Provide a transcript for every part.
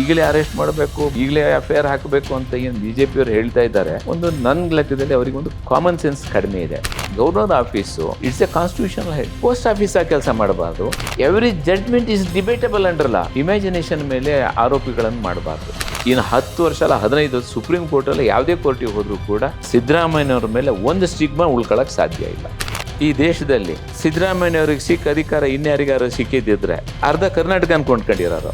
ಈಗಲೇ ಅರೆಸ್ಟ್ ಮಾಡಬೇಕು, ಈಗಲೇ ಅಫೇರ್ ಹಾಕಬೇಕು ಅಂತ ಏನು ಬಿ ಜೆ ಪಿಯವರು ಹೇಳ್ತಾ ಇದ್ದಾರೆ, ಒಂದು ನನ್ನ ಲೆಕ್ಕದಲ್ಲಿ ಅವರಿಗೆ ಒಂದು ಕಾಮನ್ ಸೆನ್ಸ್ ಕಡಿಮೆ ಇದೆ. Governor office it's a constitution head post office ಆ ಕೆಲಸ ಮಾಡಬಾರ್ದು. ಎವ್ರಿ ಜಡ್ಮೆಂಟ್ ಇಸ್ ಡಿಬೇಟಬಲ್ ಅಂಡ್ರಲ್ಲ ಇಮ್ಯಾಜಿನೇಷನ್ ಮೇಲೆ ಆರೋಪಿಗಳನ್ನು ಮಾಡಬಾರ್ದು. ಇನ್ನು ಹತ್ತು ವರ್ಷ ಅಲ್ಲ, ಹದಿನೈದು ಸುಪ್ರೀಂ ಕೋರ್ಟಲ್ಲಿ ಯಾವುದೇ ಕೋರ್ಟಿಗೆ ಹೋದರೂ ಕೂಡ ಸಿದ್ದರಾಮಯ್ಯನವ್ರ ಮೇಲೆ ಒಂದು ಸ್ಟಿಗ್ಮಾ ಉಳ್ಕೊಳ್ಳೋಕೆ ಸಾಧ್ಯ ಇಲ್ಲ. ಈ ದೇಶದಲ್ಲಿ ಸಿದ್ದರಾಮಯ್ಯವ್ರಿಗೆ ಸಿಕ್ಕ ಅಧಿಕಾರ ಇನ್ಯಾರಿಗಾರು ಸಿಕ್ಕಿದ್ದಿದ್ರೆ ಅರ್ಧ ಕರ್ನಾಟಕ ಅನ್ಕೊಂಡ್ಕೊಂಡಿರೋರು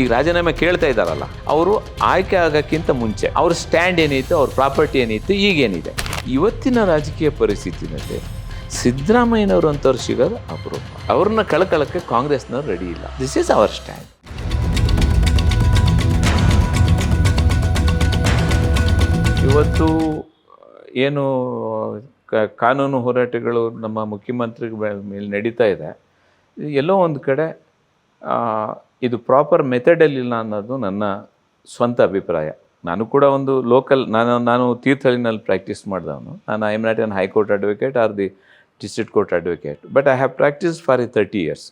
ಈಗ ರಾಜೀನಾಮೆ ಕೇಳ್ತಾ ಇದ್ದಾರಲ್ಲ, ಅವರು ಆಯ್ಕೆ ಆಗೋಕ್ಕಿಂತ ಮುಂಚೆ ಅವ್ರ ಸ್ಟ್ಯಾಂಡ್ ಏನಿತ್ತು, ಅವ್ರ ಪ್ರಾಪರ್ಟಿ ಏನಿತ್ತು, ಈಗೇನಿದೆ? ಇವತ್ತಿನ ರಾಜಕೀಯ ಪರಿಸ್ಥಿತಿನಲ್ಲಿ ಸಿದ್ದರಾಮಯ್ಯನವರು ಅಂತವ್ರು ಸಿಗೋದು ಅಪರೂಪ. ಅವ್ರನ್ನ ಕಳಕಳಕ್ಕೆ ಕಾಂಗ್ರೆಸ್ನವ್ರು ರೆಡಿ ಇಲ್ಲ. ದಿಸ್ ಈಸ್ ಅವರ್ ಸ್ಟ್ಯಾಂಡ್ ಇವತ್ತು ಏನು ಕಾನೂನು ಹೋರಾಟಗಳು ನಮ್ಮ ಮುಖ್ಯಮಂತ್ರಿಗಳ ಮೇಲೆ ನಡೀತಾ ಇದೆ. ಎಲ್ಲೋ ಒಂದು ಕಡೆ ಇದು ಪ್ರಾಪರ್ ಮೆಥಡಲ್ಲಿಲ್ಲ ಅನ್ನೋದು ನನ್ನ ಸ್ವಂತ ಅಭಿಪ್ರಾಯ. ನಾನು ಕೂಡ ಒಂದು ಲೋಕಲ್ ನಾನು ನಾನು ತೀರ್ಥಹಳ್ಳಿನಲ್ಲಿ ಪ್ರಾಕ್ಟೀಸ್ ಮಾಡಿದವನು. ನಾನು I am not an high court advocate or the district court advocate but I have practice for a thirty years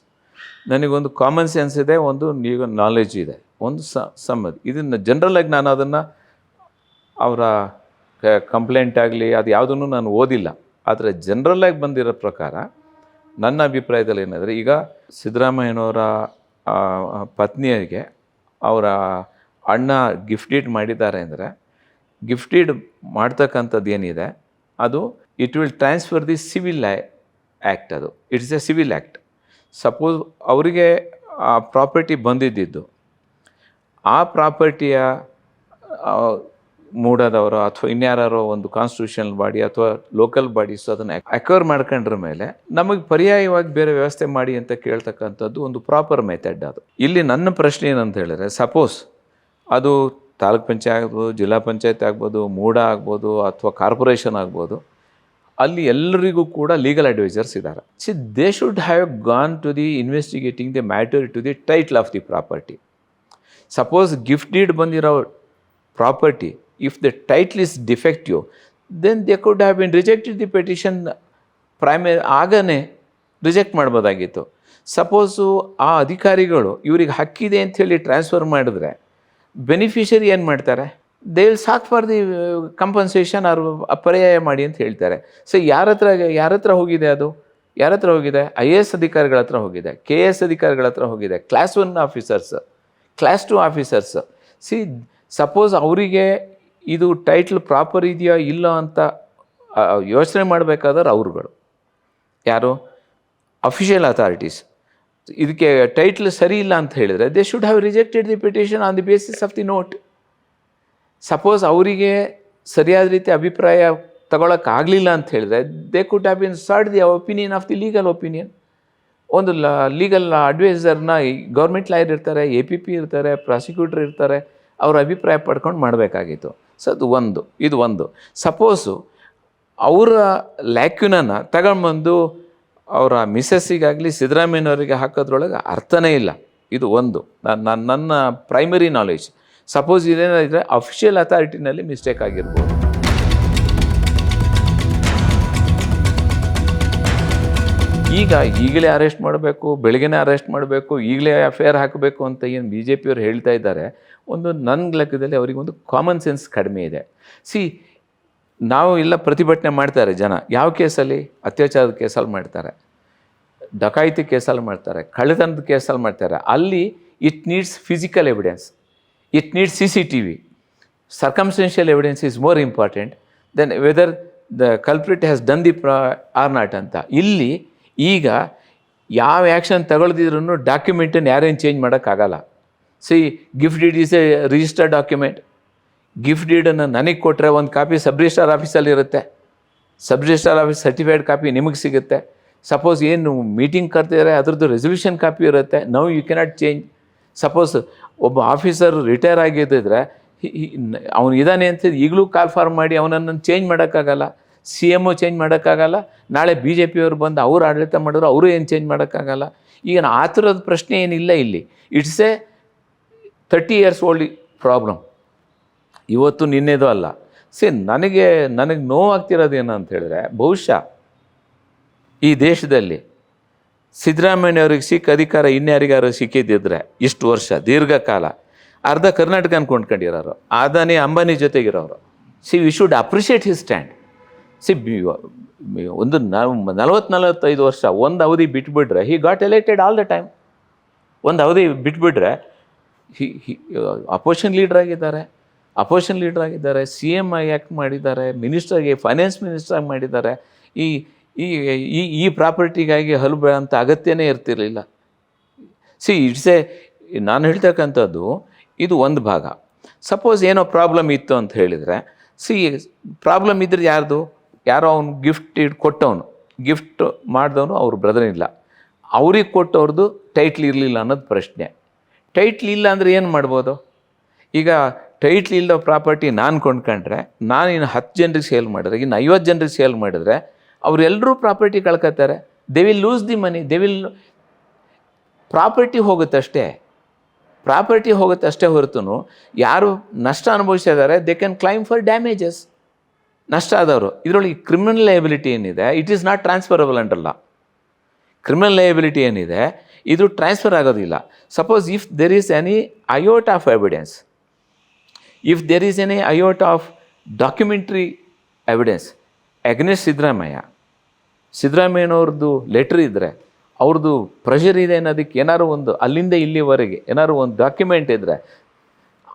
ನನಗೊಂದು ಕಾಮನ್ ಸೆನ್ಸ್ ಇದೆ, ಒಂದು ಈಗ ನಾಲೆಜ್ ಇದೆ, ಒಂದು ಸಮ್ಮತಿ. ಇದನ್ನು ಜನರಲಾಗಿ ನಾನು ಅದನ್ನು ಅವರ ಕಂಪ್ಲೇಂಟ್ ಆಗಲಿ, ಅದು ಯಾವುದನ್ನು ನಾನು ಓದಿಲ್ಲ. ಆದರೆ ಜನರಲಾಗಿ ಬಂದಿರೋ ಪ್ರಕಾರ ನನ್ನ ಅಭಿಪ್ರಾಯದಲ್ಲಿ ಏನಂದರೆ ಈಗ ಸಿದ್ದರಾಮಯ್ಯನವರ ಪತ್ನಿಯರಿಗೆ ಅವರ ಅಣ್ಣ ಗಿಫ್ಟ್ ಮಾಡಿದ್ದಾರೆ ಅಂದರೆ ಗಿಫ್ಟ್ ಮಾಡ್ತಕ್ಕಂಥದ್ದು ಏನಿದೆ, ಅದು it will transfer the civil act ಅದು. It's a civil act suppose ಅವರಿಗೆ ಆ ಪ್ರಾಪರ್ಟಿ ಬಂದಿದ್ದಿದ್ದು. ಆ ಪ್ರಾಪರ್ಟಿಯ ಮೂಡದವರು ಅಥವಾ ಇನ್ಯಾರೋ ಒಂದು ಕಾನ್ಸ್ಟಿಟ್ಯೂಷನಲ್ ಬಾಡಿ ಅಥವಾ ಲೋಕಲ್ ಬಾಡೀಸ್ ಅದನ್ನು ಅಕ್ವೈರ್ ಮಾಡ್ಕೊಂಡ್ರ ಮೇಲೆ ನಮಗೆ ಪರ್ಯಾಯವಾಗಿ ಬೇರೆ ವ್ಯವಸ್ಥೆ ಮಾಡಿ ಅಂತ ಕೇಳ್ತಕ್ಕಂಥದ್ದು ಒಂದು ಪ್ರಾಪರ್ ಮೆಥಡ್ ಅದು. ಇಲ್ಲಿ ನನ್ನ ಪ್ರಶ್ನೆ ಏನಂತ ಹೇಳಿದ್ರೆ ಸಪೋಸ್ ಅದು ತಾಲೂಕ್ ಪಂಚಾಯತ್ ಆಗ್ಬೋದು, ಜಿಲ್ಲಾ ಪಂಚಾಯತ್ ಆಗ್ಬೋದು, ಮೂಡ ಆಗ್ಬೋದು ಅಥವಾ ಕಾರ್ಪೊರೇಷನ್ ಆಗ್ಬೋದು, ಅಲ್ಲಿ ಎಲ್ಲರಿಗೂ ಕೂಡ ಲೀಗಲ್ ಅಡ್ವೈಸರ್ಸ್ ಇದ್ದಾರೆ see they should have gone to the investigating the matter to the title of the property suppose gift deed ಬಂದಿರೋ property if the title is defective then they could have been rejected the petition primary ಆಗನೇ reject ಮಾಡ್ಬೋದಾಗಿತ್ತು. Suppose ಆ ಅಧಿಕಾರಿಗಳು ಇವ್ರಿಗೆ ಹಕ್ಕಿದೆ ಅಂಥೇಳಿ transfer ಮಾಡಿದ್ರೆ beneficiary ಏನು ಮಾಡ್ತಾರೆ? They will seek for the compensation or ಪರ್ಯಾಯ ಮಾಡಿ ಅಂತ ಹೇಳ್ತಾರೆ. ಸೊ ಯಾರ ಹತ್ರ ಯಾರ ಹತ್ರ ಹೋಗಿದೆ ಅದು? ಯಾರ ಹತ್ರ ಹೋಗಿದೆ? ಐ ಎ ಎಸ್ ಅಧಿಕಾರಿಗಳ ಹತ್ರ ಹೋಗಿದೆ. ಕೆ ಎಸ್ ಅಧಿಕಾರಿಗಳ ಹತ್ರ ಹೋಗಿದೆ. Class one officers class two officers see suppose ಅವರಿಗೆ ಇದು ಟೈಟ್ಲ್ ಪ್ರಾಪರ್ ಇದೆಯಾ ಇಲ್ಲ ಅಂತ ಯೋಚನೆ ಮಾಡಬೇಕಾದ್ರೆ ಅವ್ರುಗಳು. ಯಾರು? ಅಫಿಷಿಯಲ್ ಅಥಾರಿಟೀಸ್ ಇದಕ್ಕೆ ಟೈಟ್ಲ್ ಸರಿ ಇಲ್ಲ ಅಂತ ಹೇಳಿದರೆ they should have rejected the petition on the basis of the note suppose ಅವರಿಗೆ ಸರಿಯಾದ ರೀತಿ ಅಭಿಪ್ರಾಯ ತಗೊಳಕ್ಕಾಗಲಿಲ್ಲ ಅಂತ ಹೇಳಿದ್ರೆ they could have been sought the opinion of the legal opinion ಒಂದು ಲ ಲೀಗಲ್ ಅಡ್ವೈಸರ್ನ ಗೌರ್ಮೆಂಟ್ ಲಾಯರ್ ಇರ್ತಾರೆ ಎ ಪಿ ಪಿ ಇರ್ತಾರೆ ಪ್ರಾಸಿಕ್ಯೂಟರ್ ಇರ್ತಾರೆ, ಅವ್ರ ಅಭಿಪ್ರಾಯ ಪಡ್ಕೊಂಡು ಮಾಡಬೇಕಾಗಿತ್ತು. ಸೊ ಅದು ಒಂದು, ಇದು ಒಂದು. ಸಪೋಸು ಅವರ ಲ್ಯಾಕ್ಯುನನ್ನು ತಗೊಂಡ್ಬಂದು ಅವರ ಮಿಸ್ಸಸ್ಸಿಗಾಗಲಿ ಸಿದ್ದರಾಮಯ್ಯನವರಿಗೆ ಹಾಕೋದ್ರೊಳಗೆ ಅರ್ಥನೇ ಇಲ್ಲ. ಇದು ಒಂದು. ನನ್ನ ನನ್ನ ಪ್ರೈಮರಿ ನಾಲೆಜ್ ಸಪೋಸ್ ಇದೇನಾದರೆ ಅಫಿಷಿಯಲ್ ಅಥಾರಿಟಿನಲ್ಲಿ ಮಿಸ್ಟೇಕ್ ಆಗಿರ್ಬೋದು. ಈಗ ಈಗಲೇ ಅರೆಸ್ಟ್ ಮಾಡಬೇಕು, ಬೆಳಗ್ಗೆನೇ ಅರೆಸ್ಟ್ ಮಾಡಬೇಕು, ಈಗಲೇ ಅಫೇರ್ ಹಾಕಬೇಕು ಅಂತ ಏನು ಬಿ ಜೆ ಪಿಯವರು ಹೇಳ್ತಾ ಇದ್ದಾರೆ. ಒಂದು ನನ್ನ ಲೆಕ್ಕದಲ್ಲಿ ಅವರಿಗೆ ಒಂದು ಕಾಮನ್ ಸೆನ್ಸ್ ಕಡಿಮೆ ಇದೆ. ಸಿ ನಾವು ಎಲ್ಲ ಪ್ರತಿಭಟನೆ ಮಾಡ್ತಾರೆ ಜನ. ಯಾವ ಕೇಸಲ್ಲಿ? ಅತ್ಯಾಚಾರದ ಕೇಸಲ್ಲಿ ಮಾಡ್ತಾರೆ. ಡಕಾಯಿತಿ ಕೇಸಲ್ಲಿ ಮಾಡ್ತಾರೆ. ಕಳ್ಳತನದ ಕೇಸಲ್ಲಿ ಮಾಡ್ತಾರೆ. ಅಲ್ಲಿ it needs physical evidence it needs C C T V circumstantial evidence is more important then whether the culprit has done the ಪ್ರಾ ಆರ್ ನಾಟ್ ಅಂತ. ಇಲ್ಲಿ ಈಗ ಯಾವ ಆ್ಯಕ್ಷನ್ ತಗೊಳ್ದಿದ್ರು ಡಾಕ್ಯುಮೆಂಟನ್ನು ಯಾರೇನು ಚೇಂಜ್ ಮಾಡೋಕ್ಕಾಗಲ್ಲ. See gift deed is a registered document gift ಡೀಡನ್ನು ನನಗೆ ಕೊಟ್ಟರೆ ಒಂದು ಕಾಪಿ ಸಬ್ ರಿಜಿಸ್ಟರ್ ಆಫೀಸಲ್ಲಿ ಇರುತ್ತೆ. Sub register office certified copy ನಿಮಗೆ ಸಿಗುತ್ತೆ. ಸಪೋಸ್ ಏನು ಮೀಟಿಂಗ್ ಕರ್ತಿದ್ದಾರೆ ಅದರದ್ದು ರೆಸಲ್ಯೂಷನ್ ಕಾಪಿ ಇರುತ್ತೆ. Now you cannot change suppose ಒಬ್ಬ ಆಫೀಸರ್ ರಿಟೈರ್ ಆಗಿದ್ದಿದ್ರೆ ಅವನು ಇದ್ದಾನೆ ಅಂತ ಈಗಲೂ ಕಾಲ್ ಫಾರ್ಮ್ ಮಾಡಿ ಅವನನ್ನು ಚೇಂಜ್ ಮಾಡೋಕ್ಕಾಗಲ್ಲ. ಸಿ ಎಂ ಒ ಚೇಂಜ್ ಮಾಡೋಕ್ಕಾಗಲ್ಲ. ನಾಳೆ ಬಿ ಜೆ ಪಿಯವರು ಬಂದು ಅವರು ಆಡಳಿತ ಮಾಡಿದ್ರು, ಅವರು ಏನು ಚೇಂಜ್ ಮಾಡೋಕ್ಕಾಗಲ್ಲ. ಈಗ ಆ ಥರದ ಪ್ರಶ್ನೆ ಏನಿಲ್ಲ ಇಲ್ಲಿ. It's a thirty years old problem ಇವತ್ತು ನಿನ್ನೆದು ಅಲ್ಲ. ಸಿ ನನಗೆ ನನಗೆ ನೋವಾಗ್ತಿರೋದು ಅಂತ ಹೇಳಿದ್ರೆ, ಬಹುಶಃ ಈ ದೇಶದಲ್ಲಿ ಸಿದ್ದರಾಮಯ್ಯವ್ರಿಗೆ ಸಿಕ್ಕ ಅಧಿಕಾರ ಇನ್ಯಾರಿಗಾರು ಸಿಕ್ಕಿದ್ದಿದ್ರೆ ಇಷ್ಟು ವರ್ಷ, ದೀರ್ಘಕಾಲ. ಅರ್ಧ ಕರ್ನಾಟಕ ಅನ್ಕೊಂಡ್ಕೊಂಡಿರೋರು. Adani Ambani ಜೊತೆಗಿರೋರು. See we should appreciate his stand see ಒಂದು ನಲವತ್ತು ನಲವತ್ತೈದು ವರ್ಷ, ಒಂದು ಅವಧಿ ಬಿಟ್ಬಿಟ್ರೆ he got elected all the time ಒಂದು ಅವಧಿ ಬಿಟ್ಬಿಟ್ರೆ ಹಿ ಅಪೋಸಿಷನ್ ಲೀಡರ್ ಆಗಿದ್ದಾರೆ. ಅಪೋಷನ್ ಲೀಡರ್ ಆಗಿದ್ದಾರೆ. ಸಿ ಎಂ ಆಗಿ ಆ್ಯಕ್ಟ್ ಮಾಡಿದ್ದಾರೆ. ಮಿನಿಸ್ಟರ್ಗೆ ಫೈನಾನ್ಸ್ ಮಿನಿಸ್ಟರ್ ಆಗಿ ಮಾಡಿದ್ದಾರೆ. ಈ ಈ ಈ ಈ ಪ್ರಾಪರ್ಟಿಗಾಗಿ ಹಲ್ಲು ಅಂತ ಅಗತ್ಯನೇ ಇರ್ತಿರಲಿಲ್ಲ. ಸಿ ಇಟ್ಸ್ ಎ ನಾನು ಹೇಳ್ತಕ್ಕಂಥದ್ದು, ಇದು ಒಂದು ಭಾಗ. ಸಪೋಸ್ ಏನೋ ಪ್ರಾಬ್ಲಮ್ ಇತ್ತು ಅಂತ ಹೇಳಿದರೆ ಸಿ ಪ್ರಾಬ್ಲಮ್ ಇದ್ರೆ ಯಾರ್ದು? ಯಾರೋ ಅವ್ನು ಗಿಫ್ಟ್ ಇಡ್, ಕೊಟ್ಟವನು. ಗಿಫ್ಟ್ ಮಾಡಿದವನು ಅವ್ರ ಬ್ರದರ್ ಇಲ್ಲ ಅವ್ರಿಗೆ ಕೊಟ್ಟವ್ರದ್ದು ಟೈಟ್ಲ್ ಇರಲಿಲ್ಲ ಅನ್ನೋದು ಪ್ರಶ್ನೆ. ಟೈಟ್ಲ್ ಇಲ್ಲ ಅಂದರೆ ಏನು ಮಾಡ್ಬೋದು? ಈಗ ಟೈಟ್ಲ್ ಇಲ್ಲದ ಪ್ರಾಪರ್ಟಿ ನಾನು ಕೊಂಡ್ಕೊಂಡ್ರೆ, ನಾನು ಇನ್ನು ಹತ್ತು ಜನರಿಗೆ ಸೇಲ್ ಮಾಡಿದ್ರೆ, ಇನ್ನು ಐವತ್ತು ಜನರಿಗೆ ಸೇಲ್ ಮಾಡಿದ್ರೆ ಅವರೆಲ್ಲರೂ property ಕಳ್ಕೊತಾರೆ they will lose the money they will property ಹೋಗುತ್ತಷ್ಟೇ, property ಹೋಗುತ್ತೆ ಅಷ್ಟೇ ಹೊರತು ಯಾರು ನಷ್ಟ ಅನುಭವಿಸಿದ್ದಾರೆ they can claim for damages ನಷ್ಟ ಆದವರು. ಇದರೊಳಗೆ ಕ್ರಿಮಿನಲ್ ಲಯಬಿಲಿಟಿ ಏನಿದೆ ಇಟ್ ಈಸ್ ನಾಟ್ ಟ್ರಾನ್ಸ್ಫರಬಲ್ ಅಂಟಲ್ಲ ಕ್ರಿಮಿನಲ್ ಲಯಬಿಲಿಟಿ ಏನಿದೆ, ಇದು ಟ್ರಾನ್ಸ್ಫರ್ ಆಗೋದಿಲ್ಲ. Suppose if there is any iota of evidence if there is any iota of documentary evidence against Siddaramaiah ಸಿದ್ದರಾಮಯ್ಯನವ್ರದ್ದು letter ಇದ್ದರೆ ಅವ್ರದ್ದು ಪ್ರೆಷರ್ ಇದೆ ಅನ್ನೋದಕ್ಕೆ ಏನಾದ್ರು ಒಂದು ಅಲ್ಲಿಂದ ಇಲ್ಲಿವರೆಗೆ ಏನಾದ್ರು ಒಂದು ಡಾಕ್ಯುಮೆಂಟ್ ಇದ್ದರೆ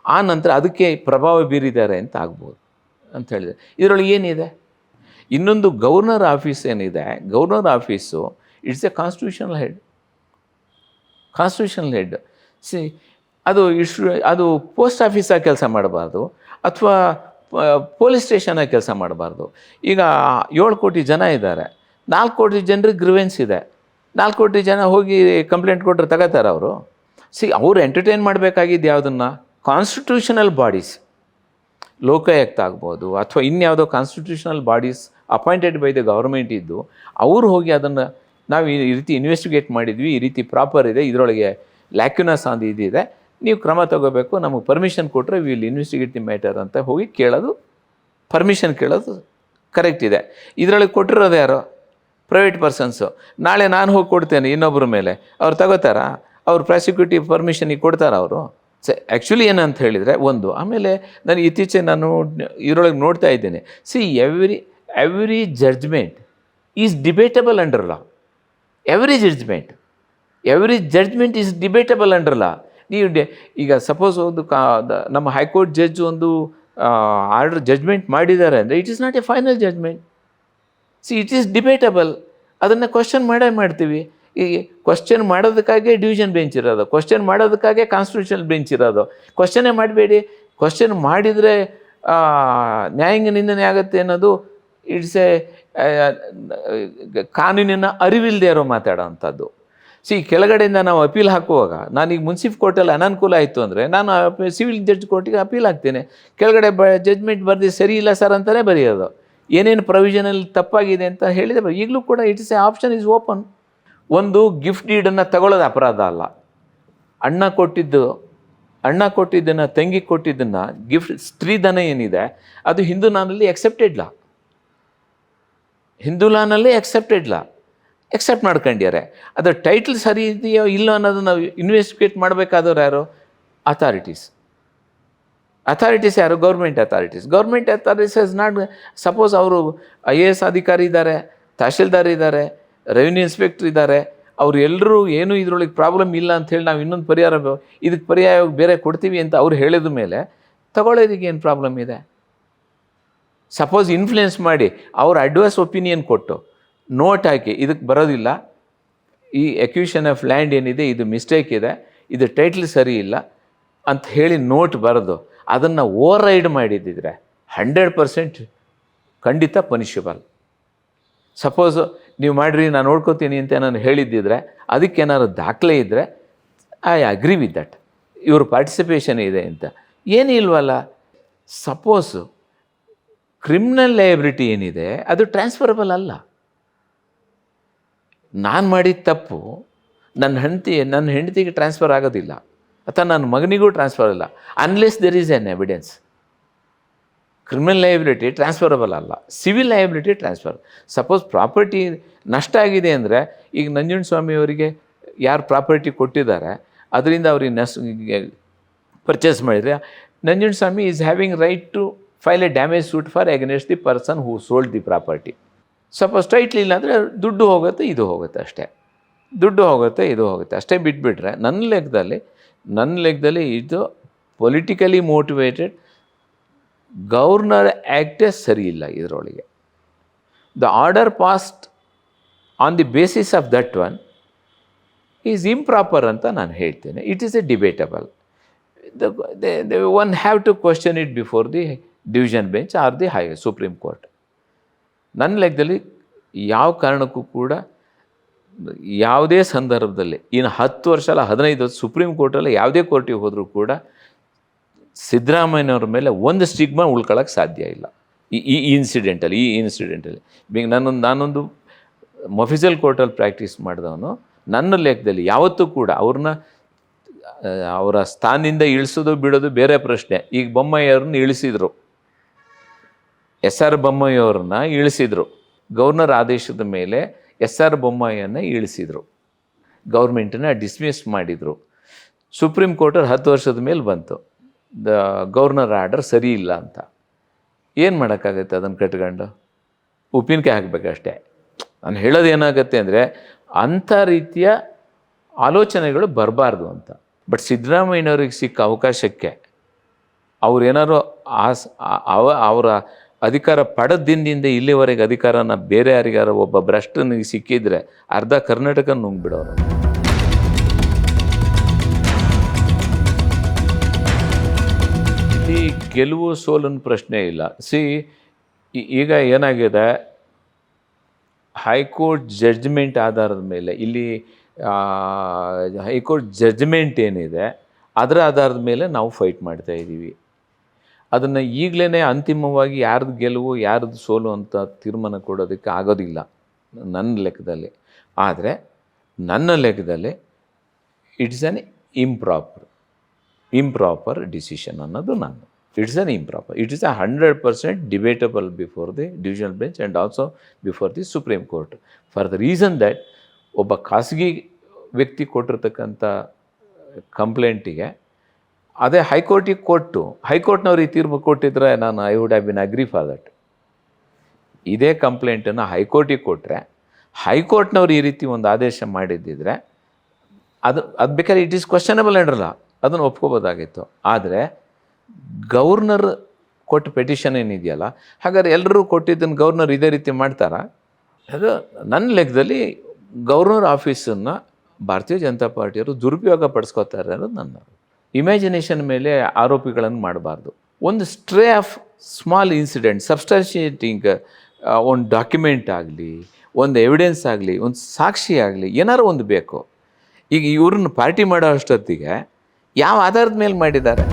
ಆ ನಂತರ ಅದಕ್ಕೆ ಪ್ರಭಾವ ಬೀರಿದ್ದಾರೆ ಅಂತ ಆಗ್ಬೋದು ಅಂತ ಹೇಳಿದರೆ ಇದರೊಳಗೆ ಏನಿದೆ? ಇನ್ನೊಂದು ಗವರ್ನರ್ ಆಫೀಸ್ ಏನಿದೆ? Governor office it's a constitutional head constitutional head see ಅದು ಇಶ್ಯೂ, ಅದು ಪೋಸ್ಟ್ ಆಫೀಸಾಗಿ ಕೆಲಸ ಮಾಡಬಾರ್ದು, ಅಥವಾ ಪೊಲೀಸ್ ಸ್ಟೇಷನಾಗಿ ಕೆಲಸ ಮಾಡಬಾರ್ದು. ಈಗ ಏಳು ಕೋಟಿ ಜನ ಇದ್ದಾರೆ. ನಾಲ್ಕು ಕೋಟಿ ಜನರಿಗೆ ಗ್ರಿವೆನ್ಸ್ ಇದೆ. ನಾಲ್ಕು ಕೋಟಿ ಜನ ಹೋಗಿ ಕಂಪ್ಲೇಂಟ್ ಕೊಟ್ಟರೆ ತಗೋತಾರೆ ಅವರು? ಸಿ ಅವರು ಎಂಟರ್ಟೈನ್ ಮಾಡಬೇಕಾಗಿದ್ದು ಯಾವುದನ್ನು? ಕಾನ್ಸ್ಟಿಟ್ಯೂಷನಲ್ ಬಾಡೀಸ್ ಲೋಕಾಯುಕ್ತ ಆಗ್ಬೋದು, ಅಥವಾ ಇನ್ಯಾವುದೋ constitutional bodies appointed by the government ಇದ್ದು, ಅವರು ಹೋಗಿ ಅದನ್ನು ನಾವು ಈ ರೀತಿ ಇನ್ವೆಸ್ಟಿಗೇಟ್ ಮಾಡಿದ್ವಿ, ಈ ರೀತಿ ಪ್ರಾಪರ್ ಇದೆ, ಇದರೊಳಗೆ ಲ್ಯಾಕ್ಯುನಸ್ ಅಂದ ಇದಿದೆ ನೀವು ಕ್ರಮ ತಗೋಬೇಕು, ನಮಗೆ ಪರ್ಮಿಷನ್ ಕೊಟ್ಟರೆ ವಿಲ್ ಇನ್ವೆಸ್ಟಿಗೇಟ್ ದಿ ಮ್ಯಾಟರ್ ಅಂತ ಹೋಗಿ ಕೇಳೋದು ಪರ್ಮಿಷನ್ ಕೇಳೋದು ಕರೆಕ್ಟ್ ಇದೆ. ಇದರೊಳಗೆ ಕೊಟ್ಟಿರೋದು ಯಾರು? ಪ್ರೈವೇಟ್ ಪರ್ಸನ್ಸು ನಾಳೆ ನಾನು ಹೋಗಿ ಕೊಡ್ತೇನೆ ಇನ್ನೊಬ್ಬರ ಮೇಲೆ. ಅವ್ರು ತಗೋತಾರಾ? ಅವ್ರು ಪ್ರಾಸಿಕ್ಯೂಟಿವ್ ಪರ್ಮಿಷನಿಗೆ ಕೊಡ್ತಾರ ಅವರು? ಸ ಆ್ಯಕ್ಚುಲಿ ಏನಂತ ಹೇಳಿದರೆ ಒಂದು, ಆಮೇಲೆ ನಾನು ಇತ್ತೀಚೆಗೆ ನಾನು ಇದರೊಳಗೆ ನೋಡ್ತಾ ಇದ್ದೇನೆ. See every every judgement is debatable under law every judgement every judgement is debatable under law ನೀವು ಈಗ ಸಪೋಸ್ ಒಂದು ಕಾ ನಮ್ಮ ಹೈಕೋರ್ಟ್ ಜಡ್ಜ್ ಒಂದು ಆರ್ಡರ್ ಜಡ್ಜ್ಮೆಂಟ್ ಮಾಡಿದ್ದಾರೆ ಅಂದರೆ it is not a final judgement see it is debatable ಅದನ್ನು question ಮಾಡೇ ಮಾಡ್ತೀವಿ. ಈ ಕ್ವಶನ್ ಮಾಡೋದಕ್ಕಾಗೆ ಡಿವಿಷನ್ ಬೆಂಚ್ ಇರೋದು. ಕ್ವಶನ್ ಮಾಡೋದಕ್ಕಾಗೆ ಕಾನ್ಸ್ಟಿಟ್ಯೂಷನಲ್ ಬೆಂಚ್ ಇರೋದು. ಕ್ವಶನೇ ಮಾಡಬೇಡಿ. ಕ್ವಶನ್ ಮಾಡಿದರೆ ನ್ಯಾಯಾಂಗ ನಿಂದನೆ ಆಗುತ್ತೆ ಅನ್ನೋದು ಇಟ್ಸ್ ಎ ಕಾನೂನಿನ ಅರಿವಿಲ್ಲದೆ ಇರೋ ಮಾತಾಡೋವಂಥದ್ದು ಸಿ ಕೆಳಗಡೆಯಿಂದ ನಾವು ಅಪೀಲ್ ಹಾಕುವಾಗ, ನಾನೀಗ ಮುನ್ಸಿಫ್ ಕೋರ್ಟಲ್ಲಿ ಅನಾನುಕೂಲ ಆಯಿತು ಅಂದರೆ ನಾನು ಸಿವಿಲ್ ಜಡ್ಜ್ ಕೋರ್ಟಿಗೆ ಅಪೀಲ್ ಹಾಕ್ತೇನೆ. ಕೆಳಗಡೆ ಬ ಜಡ್ಜ್ಮೆಂಟ್ ಬರೆದಿ ಸರಿ ಇಲ್ಲ ಸರ್ ಅಂತಲೇ ಬರೆಯೋದು. ಏನೇನು ಪ್ರೊವಿಷನಲ್ಲಿ ತಪ್ಪಾಗಿದೆ ಅಂತ ಹೇಳಿದರೆ ಈಗಲೂ ಕೂಡ it's a option is open ಒಂದು ಗಿಫ್ಟ್ ಡೀಡನ್ನು ತಗೊಳ್ಳೋದು ಅಪರಾಧ ಅಲ್ಲ. ಅಣ್ಣ ಕೊಟ್ಟಿದ್ದು, ಅಣ್ಣ ಕೊಟ್ಟಿದ್ದನ್ನು, ತಂಗಿ ಕೊಟ್ಟಿದ್ದನ್ನು ಗಿಫ್ಟ್ ಸ್ತ್ರೀಧನ ಏನಿದೆ, ಅದು ಹಿಂದೂ ನಾನಲ್ಲಿ ಎಕ್ಸೆಪ್ಟೆಡ್ ಹಿಂದೂ ಲಾನಲ್ಲಿ ಲಾ ಎಕ್ಸೆಪ್ಟ್ ಮಾಡ್ಕೊಂಡಿದ್ದಾರೆ ಅದರ ಟೈಟ್ಲ್ ಸರಿ ಇದೆಯೋ ಇಲ್ಲೋ ಅನ್ನೋದನ್ನು ನಾವು ಇನ್ವೆಸ್ಟಿಗೇಟ್ ಮಾಡಬೇಕಾದವ್ರು ಯಾರು? ಅಥಾರಿಟೀಸ್ ಅಥಾರಿಟೀಸ್ ಯಾರು? Government authorities government authorities is not suppose ಅವರು ಐ ಎ ಎಸ್ ಅಧಿಕಾರಿ ಇದ್ದಾರೆ, ತಹಶೀಲ್ದಾರ್ ಇದ್ದಾರೆ ರೆವಿನ್ಯೂ ಇನ್ಸ್ಪೆಕ್ಟರ್ ಇದ್ದಾರೆ, ಅವ್ರು ಎಲ್ಲರೂ ಏನೂ ಇದ್ರೊಳಗೆ ಪ್ರಾಬ್ಲಮ್ ಇಲ್ಲ ಅಂಥೇಳಿ ನಾವು ಇನ್ನೊಂದು ಪರಿಹಾರ ಇದಕ್ಕೆ ಪರ್ಯಾಯ ಬೇರೆ ಕೊಡ್ತೀವಿ ಅಂತ ಅವ್ರು ಹೇಳಿದ ಮೇಲೆ ತಗೊಳ್ಳೋದಕ್ಕೆ ಏನು ಪ್ರಾಬ್ಲಮ್ ಇದೆ? ಸಪೋಸ್ ಇನ್ಫ್ಲುಯೆನ್ಸ್ ಮಾಡಿ, ಅವ್ರ ಅಡ್ವೈಸ್ ಒಪಿನಿಯನ್ ಕೊಟ್ಟು ನೋಟ್ ಹಾಕಿ ಇದಕ್ಕೆ ಬರೋದಿಲ್ಲ. ಈ ಎಕ್ಯೂಷನ್ ಆಫ್ ಲ್ಯಾಂಡ್ ಏನಿದೆ, ಇದು ಮಿಸ್ಟೇಕ್ ಇದೆ. ಇದು ಟೈಟ್ಲ್ ಸರಿ ಇಲ್ಲ. ಅಂತ ಹೇಳಿ ನೋಟ್ ಬರೆದು, ಅದನ್ನು ಓವರ್ ರೈಡ್ ಮಾಡಿದ್ದಿದ್ರೆ ಹಂಡ್ರೆಡ್ ಪರ್ಸೆಂಟ್ ಖಂಡಿತ ಪನಿಷಬಲ್ ಸಪೋಸ್ ನೀವು ಮಾಡಿರಿ, ನಾನು ನೋಡ್ಕೋತೀನಿ ಅಂತ ನಾನು ಹೇಳಿದ್ದಿದ್ರೆ ಅದಕ್ಕೇನಾದ್ರು ದಾಖಲೆ ಇದ್ದರೆ ಐ ಅಗ್ರಿ ವಿತ್ ದಟ್ ಇವ್ರ ಪಾರ್ಟಿಸಿಪೇಷನ್ ಇದೆ ಅಂತ. ಏನಿಲ್ವಲ್ಲ ಸಪೋಸು ಕ್ರಿಮಿನಲ್ ಲಯಬಿಲಿಟಿ ಏನಿದೆ, ಅದು ಟ್ರಾನ್ಸ್ಫರಬಲ್ ಅಲ್ಲ. ನಾನು ಮಾಡಿದ ತಪ್ಪು ನನ್ನ ಹೆಂಡತಿ ನನ್ನ ಹೆಂಡತಿಗೆ ಟ್ರಾನ್ಸ್ಫರ್ ಆಗೋದಿಲ್ಲ, ಅಥವಾ ನನ್ನ ಮಗನಿಗೂ ಟ್ರಾನ್ಸ್ಫರ್ ಇಲ್ಲ unless there is an evidence criminal liability transferable ಅಲ್ಲ civil liability transfer suppose property ನಷ್ಟ ಆಗಿದೆ ಅಂದರೆ, ಈಗ ನಂಜುಂಡ ಸ್ವಾಮಿಯವರಿಗೆ ಯಾರು ಪ್ರಾಪರ್ಟಿ ಕೊಟ್ಟಿದ್ದಾರೆ, ಅದರಿಂದ ಅವ್ರಿಗೆ ನಷ್ಟ ಪರ್ಚೇಸ್ ಮಾಡಿದರೆ Nanjundaswamy is having right to file a damage suit for against the person who sold the property ಸ್ವಲ್ಪ ಇಲ್ಲ ಅಂದರೆ ದುಡ್ಡು ಹೋಗುತ್ತೆ, ಇದು ಹೋಗುತ್ತೆ ಅಷ್ಟೇ. ದುಡ್ಡು ಹೋಗುತ್ತೆ, ಇದು ಹೋಗುತ್ತೆ. ಅಷ್ಟೇ ಬಿಟ್ಬಿಟ್ರೆ ನನ್ನ ಲೆಕ್ಕದಲ್ಲಿ ನನ್ನ ಲೆಕ್ಕದಲ್ಲಿ ಇದು ಪೊಲಿಟಿಕಲಿ ಮೋಟಿವೇಟೆಡ್ ಗವರ್ನರ್ ಆ್ಯಕ್ಟೇ ಸರಿ ಇಲ್ಲ ಇದರೊಳಗೆ. The order passed on the basis of that one is improper ಅಂತ ನಾನು ಹೇಳ್ತೇನೆ. It is a debatable the one have to question it before the division bench or the high supreme court. ನನ್ನ ಲೆಕ್ಕದಲ್ಲಿ ಯಾವ ಕಾರಣಕ್ಕೂ ಕೂಡ ಯಾವುದೇ ಸಂದರ್ಭದಲ್ಲಿ, ಇನ್ನು ಹತ್ತು ವರ್ಷ ಅಲ್ಲ, ಹದಿನೈದು ವರ್ಷ ಸುಪ್ರೀಂ ಕೋರ್ಟಲ್ಲಿ ಯಾವುದೇ ಕೋರ್ಟಿಗೆ ಹೋದರೂ ಕೂಡ ಸಿದ್ದರಾಮಯ್ಯನವ್ರ ಮೇಲೆ ಒಂದು ಸ್ಟಿಗ್ಮಾ ಉಳ್ಕೊಳ್ಳೋಕ್ಕೆ ಸಾಧ್ಯ ಇಲ್ಲ. ಈ ಈ ಇನ್ಸಿಡೆಂಟಲ್ಲಿ ಈ ಇನ್ಸಿಡೆಂಟಲ್ಲಿ. ಬೀಗ ನನ್ನೊಂದು, ನಾನೊಂದು ಮೊಫಿಸಲ್ ಕೋರ್ಟಲ್ಲಿ ಪ್ರಾಕ್ಟೀಸ್ ಮಾಡಿದವನು. ನನ್ನ ಲೆಕ್ಕದಲ್ಲಿ ಯಾವತ್ತೂ ಕೂಡ ಅವ್ರನ್ನ ಅವರ ಸ್ಥಾನದಿಂದ ಇಳಿಸೋದು ಬಿಡೋದು ಬೇರೆ ಪ್ರಶ್ನೆ. ಈಗ ಬೊಮ್ಮಾಯಿಯವ್ರನ್ನ ಇಳಿಸಿದರು. ಎಸ್ ಆರ್ ಬೊಮ್ಮಯ್ಯವ್ರನ್ನ ಇಳಿಸಿದರು. ಗವರ್ನರ್ ಆದೇಶದ ಮೇಲೆ ಎಸ್ ಆರ್ ಬೊಮ್ಮಾಯಿಯನ್ನು ಇಳಿಸಿದರು. ಗೌರ್ಮೆಂಟನ್ನ ಡಿಸ್ಮಿಸ್ ಮಾಡಿದರು. ಸುಪ್ರೀಂ ಕೋರ್ಟಲ್ಲಿ ಹತ್ತು ವರ್ಷದ ಮೇಲೆ ಬಂತು. ದ ಗವರ್ನರ್ ಆರ್ಡರ್ ಸರಿ ಇಲ್ಲ ಅಂತ. ಏನು ಮಾಡೋಕ್ಕಾಗತ್ತೆ ಅದನ್ನು ಕಟ್ಕೊಂಡು? ಉಪ್ಪಿನಕಾಯಿ ಹಾಕಬೇಕಷ್ಟೇ. ನಾನು ಹೇಳೋದು ಏನಾಗುತ್ತೆ ಅಂದರೆ ಅಂಥ ರೀತಿಯ ಆಲೋಚನೆಗಳು ಬರಬಾರ್ದು ಅಂತ. ಬಟ್ ಸಿದ್ದರಾಮಯ್ಯನವ್ರಿಗೆ ಸಿಕ್ಕ ಅವಕಾಶಕ್ಕೆ ಅವ್ರೇನಾದ್ರು ಆಸ್ ಅವ ಅವರ ಅಧಿಕಾರ ಪಡೆದ ದಿನದಿಂದ ಇಲ್ಲಿವರೆಗೆ ಅಧಿಕಾರನ ಬೇರೆ ಯಾರಿಗಾರ ಒಬ್ಬ ಭ್ರಷ್ಟನಿಗೆ ಸಿಕ್ಕಿದ್ರೆ ಅರ್ಧ ಕರ್ನಾಟಕ ನುಂಗ್ಬಿಡೋರು. ಈ ಗೆಲುವು ಸೋಲನ ಪ್ರಶ್ನೆ ಇಲ್ಲ. ಸಿ ಈಗ ಏನಾಗಿದೆ? ಹೈಕೋರ್ಟ್ ಜಡ್ಜ್ಮೆಂಟ್ ಆಧಾರದ ಮೇಲೆ ಇಲ್ಲಿ ಹೈಕೋರ್ಟ್ ಜಡ್ಜ್ಮೆಂಟ್ ಏನಿದೆ, ಅದರ ಆಧಾರದ ಮೇಲೆ ನಾವು ಫೈಟ್ ಮಾಡ್ತಾ ಇದ್ದೀವಿ. ಅದನ್ನು ಈಗಲೇ ಅಂತಿಮವಾಗಿ ಯಾರ್ದು ಗೆಲುವು, ಯಾರ್ದು ಸೋಲು ಅಂತ ತೀರ್ಮಾನ ಕೊಡೋದಕ್ಕೆ ಆಗೋದಿಲ್ಲ ನನ್ನ ಲೆಕ್ಕದಲ್ಲಿ. ಆದರೆ ನನ್ನ ಲೆಕ್ಕದಲ್ಲಿ it's an improper improper decision ಅನ್ನೋದು ನಾನು it's an improper it is a hundred percent debatable before the divisional bench and also before the supreme court for the reason that ಒಬ್ಬ ಖಾಸಗಿ ವ್ಯಕ್ತಿ ಕೊಟ್ಟಿರ್ತಕ್ಕಂಥ ಕಂಪ್ಲೇಂಟಿಗೆ ಅದೇ ಹೈಕೋರ್ಟಿಗೆ ಕೊಟ್ಟು ಹೈಕೋರ್ಟ್ನವ್ರಿಗೆ ತೀರ್ಪು ಕೊಟ್ಟಿದ್ರೆ ನಾನು I would have been agree for that. ಇದೇ ಕಂಪ್ಲೇಂಟನ್ನು ಹೈಕೋರ್ಟಿಗೆ ಕೊಟ್ಟರೆ ಹೈಕೋರ್ಟ್ನವ್ರು ಈ ರೀತಿ ಒಂದು ಆದೇಶ ಮಾಡಿದ್ದಿದ್ರೆ ಅದು ಅದು ಬೇಕಾದ್ರೆ ಇಟ್ ಈಸ್ ಕ್ವಶನಬಲ್ ಅಂಡ್ರಲ್ಲ ಅದನ್ನು ಒಪ್ಕೋಬೋದಾಗಿತ್ತು. ಆದರೆ ಗವರ್ನರ್ ಕೊಟ್ಟ ಪೆಟಿಷನ್ ಏನಿದೆಯಲ್ಲ, ಹಾಗಾದ್ರೆ ಎಲ್ಲರೂ ಕೊಟ್ಟಿದ್ದನ್ನು ಗವರ್ನರ್ ಇದೇ ರೀತಿ ಮಾಡ್ತಾರಾ? ಅದು ನನ್ನ ಲೆಕ್ಕದಲ್ಲಿ ಗವರ್ನರ್ ಆಫೀಸನ್ನು ಭಾರತೀಯ ಜನತಾ ಪಾರ್ಟಿಯವರು ದುರುಪಯೋಗ ಪಡಿಸ್ಕೋತಾರೆ ಅನ್ನೋದು ನನ್ನ. ಇಮ್ಯಾಜಿನೇಷನ್ ಮೇಲೆ ಆರೋಪಿಗಳನ್ನು ಮಾಡಬಾರ್ದು. ಒಂದು stray of small incident substantiating ಒಂದು ಡಾಕ್ಯುಮೆಂಟ್ ಆಗಲಿ, ಒಂದು ಎವಿಡೆನ್ಸ್ ಆಗಲಿ, ಒಂದು ಸಾಕ್ಷಿ ಆಗಲಿ ಏನಾರು ಒಂದು ಬೇಕು. ಈಗ ಇವ್ರನ್ನ ಪಾರ್ಟಿ ಮಾಡೋ ಅಷ್ಟೊತ್ತಿಗೆ ಯಾವ ಆಧಾರದ ಮೇಲೆ ಮಾಡಿದ್ದಾರೆ?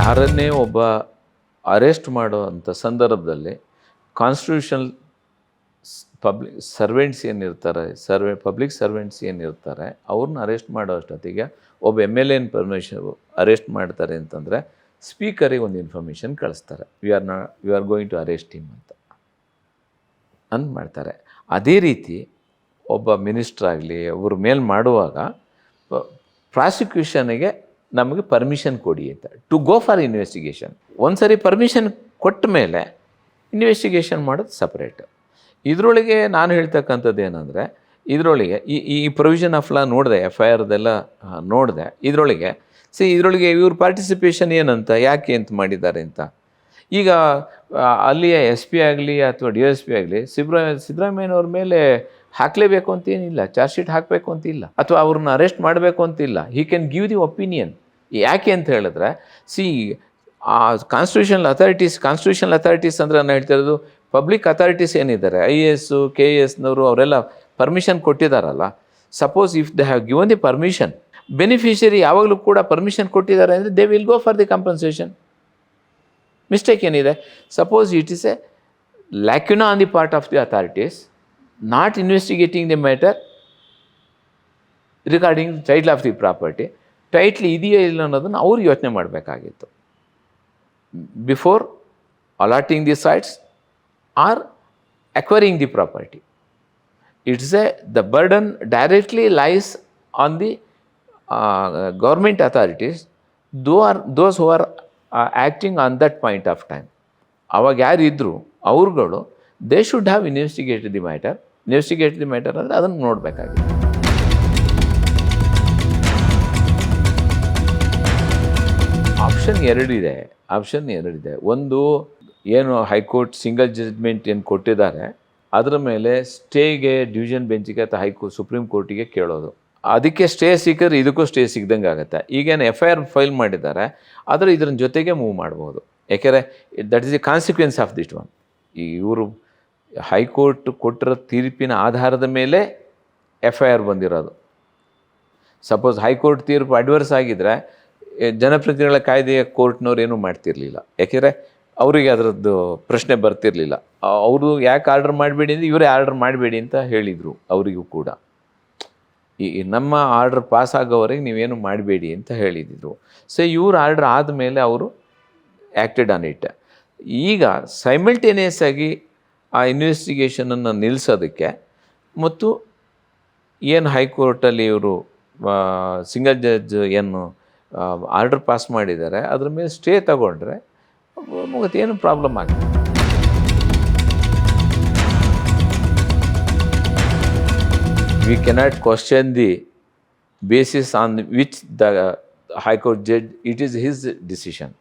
ಯಾರನ್ನೇ ಒಬ್ಬ ಅರೆಸ್ಟ್ ಮಾಡೋ ಅಂಥ ಸಂದರ್ಭದಲ್ಲಿ ಕಾನ್ಸ್ಟಿಟ್ಯೂಷನಲ್ ಪಬ್ಲಿಕ್ ಸರ್ವೆಂಟ್ಸ್ ಏನಿರ್ತಾರೆ, ಸರ್ವೆ ಪಬ್ಲಿಕ್ ಸರ್ವೆಂಟ್ಸ್ ಏನಿರ್ತಾರೆ ಅವ್ರನ್ನ ಅರೆಸ್ಟ್ ಮಾಡೋ ಅಷ್ಟೊತ್ತಿಗೆ ಒಬ್ಬ ಎಂ ಎಲ್ ಎನ್ ಪರ್ಮಿಷನ್ ಅರೆಸ್ಟ್ ಮಾಡ್ತಾರೆ ಅಂತಂದರೆ ಸ್ಪೀಕರಿಗೆ ಒಂದು ಇನ್ಫಾರ್ಮೇಷನ್ ಕಳಿಸ್ತಾರೆ. ವಿ ಆರ್ ನಾ you are going to arrest him ಅಂತ. ಅಂತ ಮಾಡ್ತಾರೆ. ಅದೇ ರೀತಿ ಒಬ್ಬ ಮಿನಿಸ್ಟ್ರ್ ಆಗಲಿ, ಅವ್ರ ಮೇಲೆ ಮಾಡುವಾಗ ಪ್ರಾಸಿಕ್ಯೂಷನ್ಗೆ ನಮಗೆ ಪರ್ಮಿಷನ್ ಕೊಡಿ ಅಂತ ಟು ಗೋ ಫಾರ್ ಇನ್ವೆಸ್ಟಿಗೇಷನ್ ಒಂದು ಸರಿ ಪರ್ಮಿಷನ್ ಕೊಟ್ಟ ಮೇಲೆ ಇನ್ವೆಸ್ಟಿಗೇಷನ್ ಮಾಡೋದು ಸಪ್ರೇಟ್ ಇದರೊಳಗೆ ನಾನು ಹೇಳ್ತಕ್ಕಂಥದ್ದು ಏನಂದರೆ, ಇದರೊಳಗೆ ಈ ಈ ಪ್ರೊವಿಷನ್ ಆಫ್ ಲಾ ನೋಡಿದೆ ಎಫ್ ಐ ಆರ್ದೆಲ್ಲ ನೋಡಿದೆ, ಇದರೊಳಗೆ ಸಿ ಇದರೊಳಗೆ ಇವ್ರ ಪಾರ್ಟಿಸಿಪೇಷನ್ ಏನಂತ, ಯಾಕೆ ಅಂತ ಮಾಡಿದ್ದಾರೆ ಅಂತ. ಈಗ ಅಲ್ಲಿಯ ಎಸ್ ಪಿ ಆಗಲಿ ಅಥವಾ ಡಿ ಎಸ್ ಪಿ ಆಗಲಿ, ಸಿಬ್ರ, ಸಿದ್ದರಾಮಯ್ಯನವ್ರ ಮೇಲೆ ಹಾಕಲೇಬೇಕು ಅಂತ ಏನಿಲ್ಲ ಚಾರ್ಜ್ ಶೀಟ್ ಹಾಕಬೇಕು ಅಂತಿಲ್ಲ, ಅಥವಾ ಅವ್ರನ್ನ ಅರೆಸ್ಟ್ ಮಾಡಬೇಕು ಅಂತಿಲ್ಲ he can give the opinion ಯಾಕೆ ಅಂತ ಹೇಳಿದ್ರೆ ಸಿ ಆ ಕಾನ್ಸ್ಟಿಟ್ಯೂಷನಲ್ ಅಥಾರಿಟೀಸ್ ಕಾನ್ಸ್ಟಿಟ್ಯೂಷನಲ್ ಅಥಾರಿಟೀಸ್ ಅಂದರೆ ನಾನು ಹೇಳ್ತಾ ಇರೋದು ಪಬ್ಲಿಕ್ ಅಥಾರಿಟೀಸ್ ಏನಿದ್ದಾರೆ? I A S K A ಎಸ್ನವರು ಅವರೆಲ್ಲ permission ಕೊಟ್ಟಿದ್ದಾರಲ್ಲ suppose if they have given the permission beneficiary ಯಾವಾಗಲೂ ಕೂಡ ಪರ್ಮಿಷನ್ ಕೊಟ್ಟಿದ್ದಾರೆ ಅಂದರೆ they will go for the compensation mistake ಏನಿದೆ? Suppose it is a lacuna on the part of the authorities not investigating the matter regarding title of the property tightly ಇದೆಯೋ ಇಲ್ಲ ಅನ್ನೋದನ್ನು ಅವ್ರು ಯೋಚನೆ ಮಾಡಬೇಕಾಗಿತ್ತು. Before allotting the sites or acquiring the property it's a the burden directly lies on the government authorities though or those who are acting on that point of time ಅವಾಗ ಯಾರು ಇದ್ದರು ಅವ್ರುಗಳು they should have investigate the matter investigate the matter ಅಂದರೆ ಅದನ್ನು ನೋಡಬೇಕಾಗಿದೆ option ಎರಡಿದೆ option ಎರಡಿದೆ ಒಂದು ಏನು ಹೈಕೋರ್ಟ್ ಸಿಂಗಲ್ ಜಡ್ಜ್ಮೆಂಟ್ ಏನು ಕೊಟ್ಟಿದ್ದಾರೆ, ಅದರ ಮೇಲೆ ಸ್ಟೇಗೆ ಡಿವಿಷನ್ ಬೆಂಚಿಗೆ ಅಥವಾ ಹೈಕೋರ್ಟ್ ಸುಪ್ರೀಂ ಕೋರ್ಟಿಗೆ ಕೇಳೋದು. ಅದಕ್ಕೆ ಸ್ಟೇ ಸಿಕ್ಕಿದ್ರೆ ಇದಕ್ಕೂ ಸ್ಟೇ ಸಿಗ್ದಂಗೆ ಆಗುತ್ತೆ. ಈಗೇನು ಎಫ್ ಐ ಆರ್ ಫೈಲ್ ಮಾಡಿದ್ದಾರೆ, ಆದರೆ ಇದ್ರ ಜೊತೆಗೆ ಮೂವ್ ಮಾಡ್ಬೋದು. ಯಾಕೆಂದರೆ that is the consequence of that one ಈ ಇವರು ಹೈಕೋರ್ಟ್ ಕೊಟ್ಟಿರೋ ತೀರ್ಪಿನ ಆಧಾರದ ಮೇಲೆ ಎಫ್ ಐ ಆರ್ ಬಂದಿರೋದು. ಸಪೋಸ್ ಹೈಕೋರ್ಟ್ ತೀರ್ಪು ಅಡ್ವರ್ಸ್ ಆಗಿದ್ದರೆ ಜನಪ್ರತಿನಿಧಿಗಳ ಕಾಯ್ದೆಯ ಕೋರ್ಟ್ನವ್ರು ಏನೂ ಮಾಡ್ತಿರ್ಲಿಲ್ಲ. ಯಾಕೆಂದರೆ ಅವರಿಗೆ ಅದರದ್ದು ಪ್ರಶ್ನೆ ಬರ್ತಿರಲಿಲ್ಲ. ಅವರು ಯಾಕೆ ಆರ್ಡರ್ ಮಾಡಬೇಡಿ ಅಂದರೆ ಇವರೇ ಆರ್ಡರ್ ಮಾಡಬೇಡಿ ಅಂತ ಹೇಳಿದರು ಅವರಿಗೂ ಕೂಡ. ಈ ನಮ್ಮ ಆರ್ಡ್ರ್ ಪಾಸ್ ಆಗೋವರೆಗೆ ನೀವೇನು ಮಾಡಬೇಡಿ ಅಂತ ಹೇಳಿದ್ರು. ಸೊ ಇವ್ರ ಆರ್ಡ್ರ್ ಆದಮೇಲೆ ಅವರು ಆ್ಯಕ್ಟೆಡ್ ಆನ್ ಇಟ್ ಈಗ ಸೈಮಲ್ಟೇನಿಯಸ್ ಆಗಿ ಆ ಇನ್ವೆಸ್ಟಿಗೇಷನನ್ನು ನಿಲ್ಲಿಸೋದಕ್ಕೆ ಮತ್ತು ಏನು ಹೈಕೋರ್ಟಲ್ಲಿ ಇವರು ಸಿಂಗಲ್ ಜಡ್ಜ್ ಏನು ಆರ್ಡರ್ ಪಾಸ್ ಮಾಡಿದ್ದಾರೆ, ಅದ್ರ ಮೇಲೆ ಸ್ಟೇ ತಗೊಂಡ್ರೆ ಏನು ಪ್ರಾಬ್ಲಮ್ ಆಗುತ್ತೆ we cannot question the basis on which the High Court judge, it is his decision.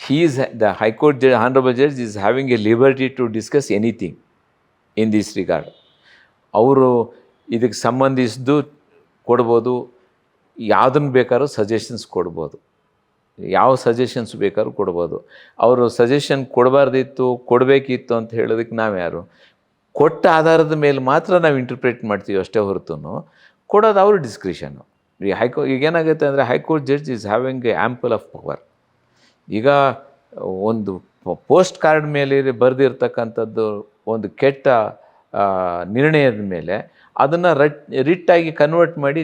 He is, the High Court judge, Honorable Judge is having a liberty to discuss anything in this regard. ಅವರು ಇದಕ್ಕೆ ಸಂಬಂಧಿಸಿದ್ದು ಕೊಡ್ಬೋದು ಯಾವುದನ್ನು ಬೇಕಾದ್ರೂ suggestions ಕೊಡ್ಬೋದು ಯಾವ suggestions ಬೇಕಾದ್ರೂ ಕೊಡ್ಬೋದು. ಅವರು ಸಜೆಷನ್ ಕೊಡಬಾರ್ದಿತ್ತು, ಕೊಡಬೇಕಿತ್ತು ಅಂತ ಹೇಳೋದಕ್ಕೆ ನಾವು ಯಾರು ಕೊಟ್ಟ ಆಧಾರದ ಮೇಲೆ ಮಾತ್ರ ನಾವು ಇಂಟರ್ಪ್ರೇಟ್ ಮಾಡ್ತೀವಿ ಅಷ್ಟೇ ಹೊರತು ಕೊಡೋದು ಅವ್ರ ಡಿಸ್ಕ್ರಿಷನ್ನು ಈ ಹೈಕೋ ಈಗ ಏನಾಗುತ್ತೆ ಅಂದರೆ high court judge is having a ample of power ಈಗ ಒಂದು ಪೋಸ್ಟ್ ಕಾರ್ಡ್ ಮೇಲೆ ಬರೆದಿರ್ತಕ್ಕಂಥದ್ದು ಒಂದು ಕೆಟ್ಟ ನಿರ್ಣಯದ ಮೇಲೆ ಅದನ್ನು ರಟ್, ರಿಟ್ಟಾಗಿ ಕನ್ವರ್ಟ್ ಮಾಡಿ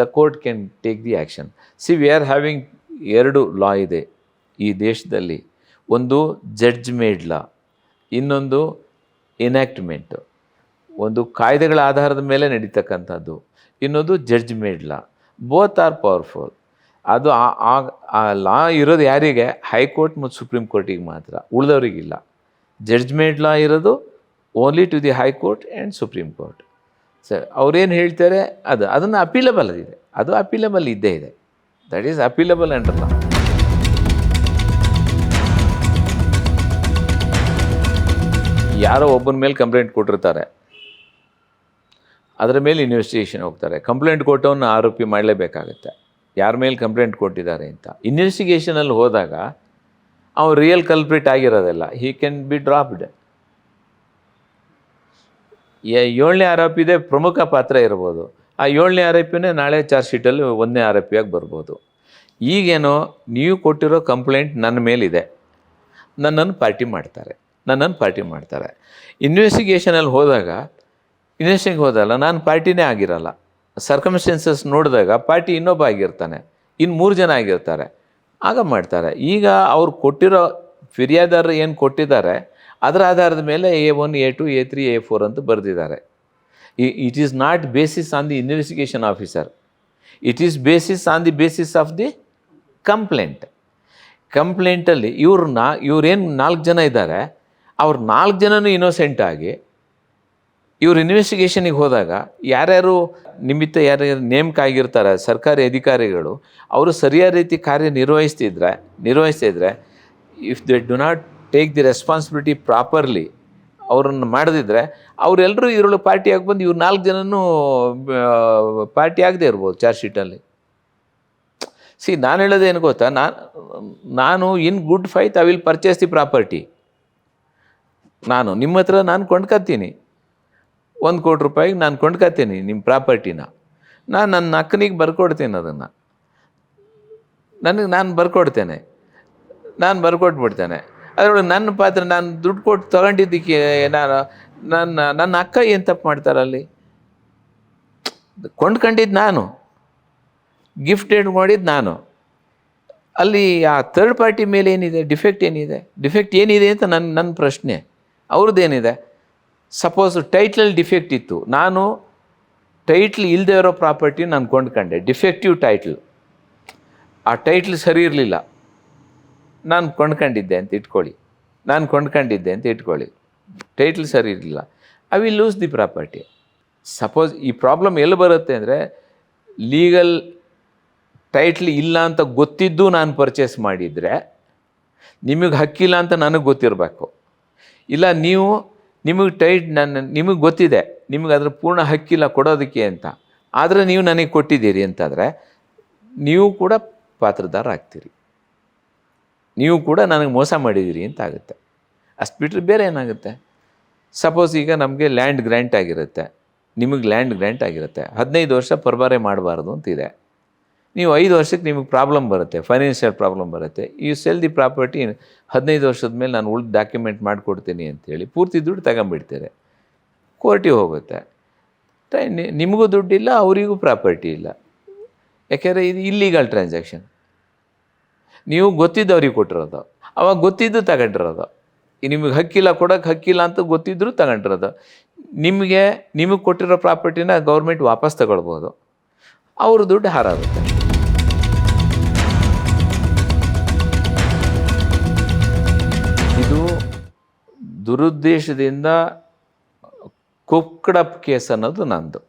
the court can take the action see we are having ಎರಡು ಲಾ ಇದೆ ಈ ದೇಶದಲ್ಲಿ. ಒಂದು ಜಡ್ಜ್ ಮೇಡ್ ಲಾ, ಇನ್ನೊಂದು ಇನ್ಯಾಕ್ಟ್ಮೆಂಟ್ ಒಂದು ಕಾಯ್ದೆಗಳ ಆಧಾರದ ಮೇಲೆ ನಡೀತಕ್ಕಂಥದ್ದು. ಇನ್ನೊಂದು judge made law, both are powerful. ಅದು ಆ- ಲಾ ಇರೋದು ಯಾರಿಗೆ? ಹೈಕೋರ್ಟ್ ಮತ್ತು ಸುಪ್ರೀಂ ಕೋರ್ಟಿಗೆ ಮಾತ್ರ ಉಳಿದವರಿಗಿಲ್ಲ ಜಡ್ಜ್ಮೆಂಟ್ ಲಾ ಇರೋದು only to the high court and supreme court. Sir, ಅವ್ರೇನು ಹೇಳ್ತಾರೆ? ಅದು, ಅದನ್ನು ಅಪೀಲಬಲ್ ಇದೆ ಅದು ಅಪೀಲಬಲ್ ಇದ್ದೇ ಇದೆ. That is appealable under law ಯಾರೋ ಒಬ್ಬನ ಮೇಲೆ ಕಂಪ್ಲೇಂಟ್ ಕೊಟ್ಟಿರ್ತಾರೆ. ಅದರ ಮೇಲೆ ಇನ್ವೆಸ್ಟಿಗೇಷನ್ ಹೋಗ್ತಾರೆ. ಕಂಪ್ಲೇಂಟ್ ಕೊಟ್ಟವನ್ನ ಆರೋಪಿ ಮಾಡಲೇಬೇಕಾಗತ್ತೆ. ಯಾರ ಮೇಲೆ ಕಂಪ್ಲೇಂಟ್ ಕೊಟ್ಟಿದ್ದಾರೆ ಅಂತ. ಇನ್ವೆಸ್ಟಿಗೇಷನಲ್ಲಿ ಹೋದಾಗ ಅವನು ರಿಯಲ್ ಕಲ್ಪ್ರಿಟ್ ಆಗಿರೋದಿಲ್ಲ. ಹಿ ಕ್ಯಾನ್ ಬಿ ಡ್ರಾಪ್ಡ್ ಏಳನೇ ಆರೋಪಿದೆ ಪ್ರಮುಖ ಪಾತ್ರ ಇರ್ಬೋದು. ಆ ಏಳನೇ ಆರೋಪಿನೇ ನಾಳೆ ಚಾರ್ಜ್ ಶೀಟಲ್ಲಿ ಒಂದನೇ ಆರೋಪಿಯಾಗಿ ಬರ್ಬೋದು. ಈಗೇನೋ ನೀವು ಕೊಟ್ಟಿರೋ ಕಂಪ್ಲೇಂಟ್ ನನ್ನ ಮೇಲಿದೆ. ನನ್ನನ್ನು ಪಾರ್ಟಿ ಮಾಡ್ತಾರೆ. ನನ್ನನ್ನು ಪಾರ್ಟಿ ಮಾಡ್ತಾರೆ. ಇನ್ವೆಸ್ಟಿಗೇಷನಲ್ಲಿ ಹೋದಾಗ ಇನ್ವೆಸ್ಟಿಗೆ ಹೋದಲ್ಲ ನಾನು ಪಾರ್ಟಿನೇ ಆಗಿರಲ್ಲ. ಸರ್ಕಮ್ಸ್ಟೆನ್ಸಸ್ ನೋಡಿದಾಗ ಪಾರ್ಟಿ ಇನ್ನೊಬ್ಬ ಆಗಿರ್ತಾನೆ. ಇನ್ನು ಮೂರು ಜನ ಆಗಿರ್ತಾರೆ. ಆಗ ಮಾಡ್ತಾರೆ. ಈಗ ಅವ್ರು ಕೊಟ್ಟಿರೋ ಫಿರ್ಯಾದಾರರು ಏನು ಕೊಟ್ಟಿದ್ದಾರೆ, ಅದರ ಆಧಾರದ ಮೇಲೆ A one, A two, A three, A four ಅಂತ ಬರೆದಿದ್ದಾರೆ. It is not basis on the investigation officer it is basis on the basis of the complaint ಕಂಪ್ಲೇಂಟಲ್ಲಿ ಇವ್ರನ್ನ ಇವ್ರೇನು ನಾಲ್ಕು ಜನ ಇದ್ದಾರೆ ಅವ್ರು ನಾಲ್ಕು ಜನನೂ ಇನ್ನೋಸೆಂಟ್ ಆಗಿ ಇವ್ರು ಇನ್ವೆಸ್ಟಿಗೇಷನಿಗೆ ಹೋದಾಗ ಯಾರ್ಯಾರು ನಿಮಿತ್ತ ಯಾರ್ಯಾರು ನೇಮಕ ಆಗಿರ್ತಾರೆ, ಸರ್ಕಾರಿ ಅಧಿಕಾರಿಗಳು, ಅವರು ಸರಿಯಾದ ರೀತಿ ಕಾರ್ಯ ನಿರ್ವಹಿಸ್ತಿದ್ರೆ ನಿರ್ವಹಿಸ್ತಿದ್ರೆ if they do not take the responsibility properly ಅವ್ರನ್ನ ಮಾಡದಿದ್ದರೆ ಅವರೆಲ್ಲರೂ ಇದ್ರೊಳಗೆ ಪಾರ್ಟಿ ಆಗಿ ಬಂದು ಇವ್ರು ನಾಲ್ಕು ಜನನೂ ಪಾರ್ಟಿ ಆಗದೆ ಇರ್ಬೋದು ಚಾರ್ಜ್ ಶೀಟಲ್ಲಿ. ಸಿ, ನಾನು ಹೇಳೋದು ಏನು ಗೊತ್ತಾ? ನಾನು ನಾನು in good faith I will purchase the property. ನಾನು, ನಿಮ್ಮ ಹತ್ರ ನಾನು ಕೊಂಡ್ಕೊತೀನಿ ಒಂದು ಕೋಟಿ ರೂಪಾಯಿಗೆ ನಾನು ಕೊಂಡ್ಕೊತೀನಿ ನಿಮ್ಮ ಪ್ರಾಪರ್ಟಿನ. ನಾನು ನನ್ನ ಅಕ್ಕನಿಗೆ ಬರ್ಕೊಡ್ತೀನಿ ಅದನ್ನು. ನನಗೆ ನಾನು ಬರ್ಕೊಡ್ತೇನೆ. ನಾನು ಬರ್ಕೊಟ್ಬಿಡ್ತೇನೆ. ಅದರೊಳಗೆ ನನ್ನ ಪಾತ್ರ, ನಾನು ದುಡ್ಡು ಕೊಟ್ಟು ತಗೊಂಡಿದ್ದಕ್ಕೆ ನಾನು, ನನ್ನ ನನ್ನ ಅಕ್ಕ ಏನು ತಪ್ಪು ಮಾಡ್ತಾರಲ್ಲಿ ಕೊಂಡ್ಕೊಂಡಿದ್ದು ನಾನು. ಗಿಫ್ಟೆಡ್ ಮಾಡಿದ್ದು ನಾನು. ಅಲ್ಲಿ ಆ ಥರ್ಡ್ ಪಾರ್ಟಿ ಮೇಲೆ ಏನಿದೆ? ಡಿಫೆಕ್ಟ್ ಏನಿದೆ? ಡಿಫೆಕ್ಟ್ ಏನಿದೆ ಅಂತ ನನ್ನ ನನ್ನ ಪ್ರಶ್ನೆ. ಅವ್ರದ್ದೇನಿದೆ? ಸಪೋಸ್ ಟೈಟ್ಲಲ್ಲಿ ಡಿಫೆಕ್ಟ್ ಇತ್ತು. ನಾನು ಟೈಟ್ಲ್ ಇಲ್ಲದೆ ಇರೋ ಪ್ರಾಪರ್ಟಿ ನಾನು ಕೊಂಡ್ಕೊಂಡೆ. ಡಿಫೆಕ್ಟಿವ್ ಟೈಟ್ಲ್ ಆ ಟೈಟ್ಲ್ ಸರಿ ಇರಲಿಲ್ಲ. ನಾನು ಕೊಂಡ್ಕೊಂಡಿದ್ದೆ ಅಂತ ಇಟ್ಕೊಳ್ಳಿ. ನಾನು ಕೊಂಡ್ಕೊಂಡಿದ್ದೆ ಅಂತ ಇಟ್ಕೊಳ್ಳಿ. ಟೈಟ್ಲ್ ಸರಿ ಇರಲಿಲ್ಲ. I will lose the property suppose ಈ ಪ್ರಾಬ್ಲಮ್ ಎಲ್ಲಿ ಬರುತ್ತೆ ಅಂದರೆ ಲೀಗಲ್ ಟೈಟ್ಲ್ ಇಲ್ಲ ಅಂತ ಗೊತ್ತಿದ್ದು ನಾನು ಪರ್ಚೇಸ್ ಮಾಡಿದರೆ, ನಿಮಗೆ ಹಕ್ಕಿಲ್ಲ ಅಂತ ನನಗೆ ಗೊತ್ತಿರಬೇಕು. ಇಲ್ಲ ನೀವು, ನಿಮಗೆ ಟೈಟ್ ನನ್ನ, ನಿಮಗೆ ಗೊತ್ತಿದೆ, ನಿಮಗೆ ಅದರ ಪೂರ್ಣ ಹಕ್ಕಿಲ್ಲ ಕೊಡೋದಕ್ಕೆ ಅಂತ. ಆದರೆ ನೀವು ನನಗೆ ಕೊಟ್ಟಿದ್ದೀರಿ ಅಂತಂದರೆ, ನೀವು ಕೂಡ ಪಾತ್ರದಾರ ಆಗ್ತೀರಿ. ನೀವು ಕೂಡ ನನಗೆ ಮೋಸ ಮಾಡಿದ್ದೀರಿ ಅಂತ ಆಗುತ್ತೆ. ಅಷ್ಟು ಬಿಟ್ಟರೆ ಬೇರೆ ಏನಾಗುತ್ತೆ? ಸಪೋಸ್ ಈಗ ನಮಗೆ ಲ್ಯಾಂಡ್ ಗ್ರ್ಯಾಂಟ್ ಆಗಿರುತ್ತೆ. ನಿಮಗೆ ಲ್ಯಾಂಡ್ ಗ್ರ್ಯಾಂಟ್ ಆಗಿರುತ್ತೆ. ಹದಿನೈದು ವರ್ಷ ಪರಬಾರೆ ಮಾಡಬಾರ್ದು ಅಂತಿದೆ. ನೀವು ಐದು ವರ್ಷಕ್ಕೆ ನಿಮಗೆ ಪ್ರಾಬ್ಲಮ್ ಬರುತ್ತೆ ಫೈನಾನ್ಷಿಯಲ್ ಪ್ರಾಬ್ಲಮ್ ಬರುತ್ತೆ. ಯು ಸೆಲ್ ದಿ ಪ್ರಾಪರ್ಟಿ ಹದಿನೈದು ವರ್ಷದ ಮೇಲೆ ನಾನು ಉಳ್ದು ಡಾಕ್ಯುಮೆಂಟ್ ಮಾಡಿಕೊಡ್ತೀನಿ ಅಂತೇಳಿ ಪೂರ್ತಿ ದುಡ್ಡು ತಗೊಂಬಿಡ್ತಾರೆ ಕೋರ್ಟಿಗೆ ಹೋಗುತ್ತೆ. ನಿಮಗೂ ದುಡ್ಡಿಲ್ಲ, ಅವರಿಗೂ ಪ್ರಾಪರ್ಟಿ ಇಲ್ಲ. ಯಾಕೆಂದರೆ ಇದು ಇಲ್ಲೀಗಲ್ ಟ್ರಾನ್ಸಾಕ್ಷನ್ ನೀವು ಗೊತ್ತಿದ್ದವ್ರಿಗೆ ಕೊಟ್ಟಿರೋದು. ಅವಾಗ ಗೊತ್ತಿದ್ದು ತಗೊಂಡಿರೋದು. ನಿಮಗೆ ಹಕ್ಕಿಲ್ಲ ಕೊಡೋಕೆ ಹಕ್ಕಿಲ್ಲ ಅಂತ ಗೊತ್ತಿದ್ದರೂ ತಗೊಂಡಿರೋದು. ನಿಮಗೆ ನಿಮಗೆ ಕೊಟ್ಟಿರೋ ಪ್ರಾಪರ್ಟಿನ ಗೌರ್ಮೆಂಟ್ ವಾಪಸ್ ತಗೊಳ್ಬೋದು. ಅವ್ರ ದುಡ್ಡು ಹಾರಾಗುತ್ತೆ. ಇದು ದುರುದ್ದೇಶದಿಂದ ಕುಕ್ಕಡಪ್ ಕೇಸ್ ಅನ್ನೋದು ನಂದು.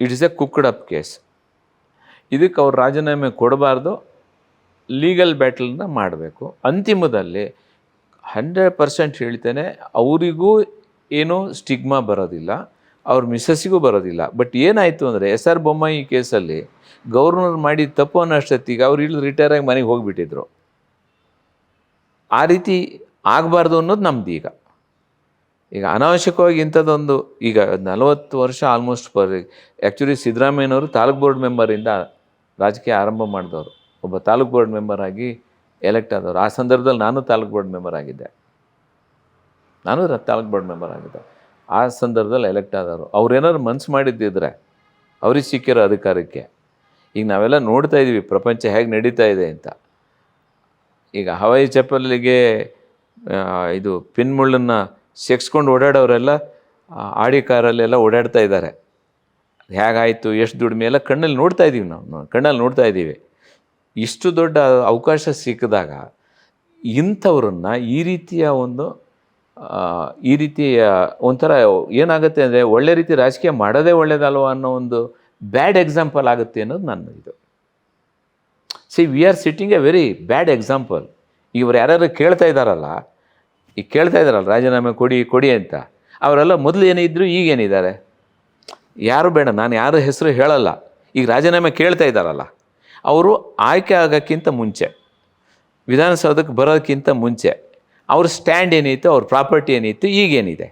It is a cooked up case. ಇದಕ್ಕೆ ಅವ್ರು ರಾಜೀನಾಮೆ ಕೊಡಬಾರ್ದು ಲೀಗಲ್ ಬ್ಯಾಟಲ್ನ ಮಾಡಬೇಕು. ಅಂತಿಮದಲ್ಲಿ ಹಂಡ್ರೆಡ್ ಪರ್ಸೆಂಟ್ ಹೇಳ್ತೇನೆ, ಅವರಿಗೂ ಏನೂ ಸ್ಟಿಗ್ಮಾ ಬರೋದಿಲ್ಲ, ಅವ್ರ ಮಿಸ್ಸಸ್ಸಿಗೂ ಬರೋದಿಲ್ಲ. ಬಟ್ ಏನಾಯಿತು ಅಂದರೆ, ಎಸ್ ಆರ್ ಬೊಮ್ಮಾಯಿ ಕೇಸಲ್ಲಿ ಗೌರ್ನರ್ ಮಾಡಿ ತಪ್ಪು ಅನ್ನೋಷ್ಟೊತ್ತಿಗೆ ಅವ್ರು ಇಳಿದು ರಿಟೈರ್ ಆಗಿ ಮನೆಗೆ ಹೋಗಿಬಿಟ್ಟಿದ್ರು. ಆ ರೀತಿ ಆಗಬಾರ್ದು ಅನ್ನೋದು ನಮ್ದು ಈಗ. ಈಗ ಅನಾವಶ್ಯಕವಾಗಿ ಇಂಥದ್ದೊಂದು, ಈಗ ನಲವತ್ತು ವರ್ಷ ಆಲ್ಮೋಸ್ಟ್ ಪರ್ ಆ್ಯಕ್ಚುಲಿ ಸಿದ್ದರಾಮಯ್ಯನವರು ತಾಲೂಕು ಬೋರ್ಡ್ ಮೆಂಬರಿಂದ ರಾಜಕೀಯ ಆರಂಭ ಮಾಡಿದವರು. ಒಬ್ಬ ತಾಲೂಕ್ ಬೋರ್ಡ್ ಮೆಂಬರ್ ಆಗಿ ಎಲೆಕ್ಟ್ ಆದವರು. ಆ ಸಂದರ್ಭದಲ್ಲಿ ನಾನು ತಾಲೂಕ್ ಬೋರ್ಡ್ ಮೆಂಬರ್ ಆಗಿದ್ದೆ. ನಾನು ತಾಲೂಕ್ ಬೋರ್ಡ್ ಮೆಂಬರ್ ಆಗಿದ್ದೆ. ಆ ಸಂದರ್ಭದಲ್ಲಿ ಎಲೆಕ್ಟ್ ಆದವರು. ಅವ್ರೇನಾದ್ರು ಮನ್ಸು ಮಾಡಿದ್ದಿದ್ರೆ ಅವ್ರಿಗೆ ಸಿಕ್ಕಿರೋ ಅಧಿಕಾರಕ್ಕೆ. ಈಗ ನಾವೆಲ್ಲ ನೋಡ್ತಾ ಇದ್ದೀವಿ ಪ್ರಪಂಚ ಹೇಗೆ ನಡೀತಾ ಇದೆ ಅಂತ. ಈಗ ಹವಾಯಿ ಚಪ್ಪಲಿಗೆ ಇದು ಪಿನ್ ಮುಳ್ಳನ್ನು ಸೆಕ್ಸ್ಕೊಂಡು ಓಡಾಡೋರೆಲ್ಲ ಆಡಿ ಕಾರಲ್ಲೆಲ್ಲ ಓಡಾಡ್ತಾ ಇದ್ದಾರೆ. ಹೇಗಾಯಿತು? ಎಷ್ಟು ದುಡಿಮೆ ಎಲ್ಲ ಕಣ್ಣಲ್ಲಿ ನೋಡ್ತಾ ಇದ್ದೀವಿ ನಾವು. ಕಣ್ಣಲ್ಲಿ ನೋಡ್ತಾ ಇದ್ದೀವಿ ಇಷ್ಟು ದೊಡ್ಡ ಅವಕಾಶ ಸಿಕ್ಕಿದಾಗ ಇಂಥವ್ರನ್ನು ಈ ರೀತಿಯ ಒಂದು ಈ ರೀತಿಯ ಒಂಥರ ಏನಾಗುತ್ತೆ ಅಂದರೆ ಒಳ್ಳೆ ರೀತಿ ರಾಜಕೀಯ ಮಾಡೋದೇ ಒಳ್ಳೇದಲ್ವ ಅನ್ನೋ ಒಂದು ಬ್ಯಾಡ್ ಎಕ್ಸಾಂಪಲ್ ಆಗುತ್ತೆ ಅನ್ನೋದು ನನ್ನ ಇದು. C V R sitting a very bad example ಇವ್ರು ಯಾರ್ಯಾರು ಕೇಳ್ತಾ ಇದ್ದಾರಲ್ಲ ಈಗ ಕೇಳ್ತಾ ಇದ್ದಾರಲ್ಲ, ರಾಜೀನಾಮೆ ಕೊಡಿ ಕೊಡಿ ಅಂತ, ಅವರೆಲ್ಲ ಮೊದಲು ಏನಿದ್ರು ಈಗ ಏನಿದ್ದಾರೆ ಯಾರು ಬೇಡ, ನಾನು ಯಾರ ಹೆಸರು ಹೇಳಲ್ಲ. ಈಗ ರಾಜೀನಾಮೆ ಕೇಳ್ತಾ ಇದ್ದಾರಲ್ಲ, ಅವರು ಆಯ್ಕೆ ಆಗೋಕ್ಕಿಂತ ಮುಂಚೆ, ವಿಧಾನಸೌಧಕ್ಕೆ ಬರೋದಕ್ಕಿಂತ ಮುಂಚೆ, ಅವ್ರ ಸ್ಟ್ಯಾಂಡ್ ಏನಿತ್ತು, ಅವ್ರ ಪ್ರಾಪರ್ಟಿ ಏನಿತ್ತು, ಈಗೇನಿದೆ?